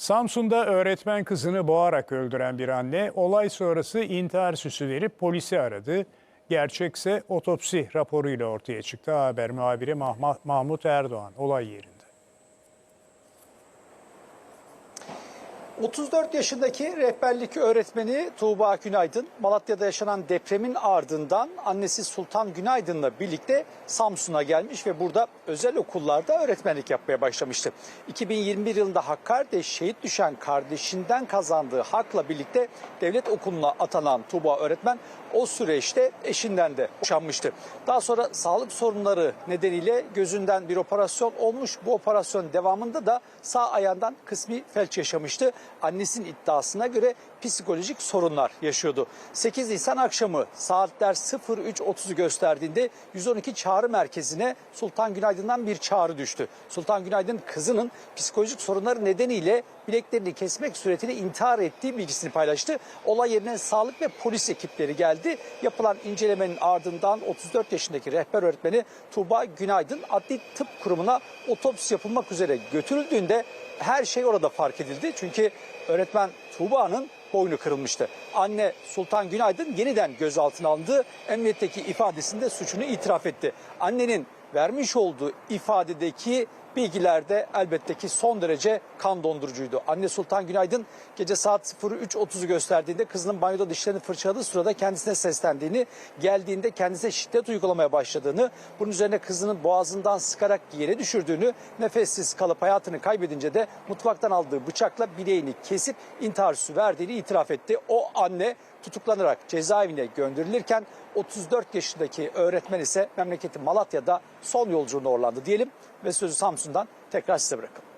Samsun'da öğretmen kızını boğarak öldüren bir anne olay sonrası intihar süsü verip polisi aradı. Gerçekse otopsi raporuyla ortaya çıktı. Haber muhabiri Mahmut Erdoğan olay yerinde. 34 yaşındaki rehberlik öğretmeni Tuğba Günaydın, Malatya'da yaşanan depremin ardından annesi Sultan Günaydın'la birlikte Samsun'a gelmiş ve burada özel okullarda öğretmenlik yapmaya başlamıştı. 2021 yılında Hakkari'de şehit düşen kardeşinden kazandığı hakla birlikte devlet okuluna atanan Tuğba öğretmen o süreçte eşinden de boşanmıştı. Daha sonra sağlık sorunları nedeniyle gözünden bir operasyon olmuş. Bu operasyon devamında da sağ ayağından kısmi felç yaşamıştı. Annesinin iddiasına göre psikolojik sorunlar yaşıyordu. 8 Nisan akşamı saatler 03.30'u gösterdiğinde 112 çağrı merkezine Sultan Günaydın'dan bir çağrı düştü. Sultan Günaydın kızının psikolojik sorunları nedeniyle bileklerini kesmek suretiyle intihar ettiği bilgisini paylaştı. Olay yerine sağlık ve polis ekipleri geldi. Yapılan incelemenin ardından 34 yaşındaki rehber öğretmeni Tuğba Günaydın Adli Tıp Kurumu'na otopsi yapılmak üzere götürüldüğünde her şey orada fark edildi. Çünkü öğretmen Tuğba'nın boynu kırılmıştı. Anne Sultan Günaydın yeniden gözaltına alındı. Emniyetteki ifadesinde suçunu itiraf etti. Annenin vermiş olduğu ifadedeki bilgiler de elbette ki son derece kan dondurucuydu. Anne Sultan Günaydın gece saat 03.30'u gösterdiğinde kızının banyoda dişlerini fırçaladığı sırada kendisine seslendiğini, geldiğinde kendisine şiddet uygulamaya başladığını, bunun üzerine kızının boğazından sıkarak yere düşürdüğünü, nefessiz kalıp hayatını kaybedince de mutfaktan aldığı bıçakla bileğini kesip intihar verdiğini itiraf etti. O anne tutuklanarak cezaevine gönderilirken 34 yaşındaki öğretmen ise memleketi Malatya'da son yolculuğuna uğurlandı diyelim ve sözü Samsun'dan tekrar size bırakalım.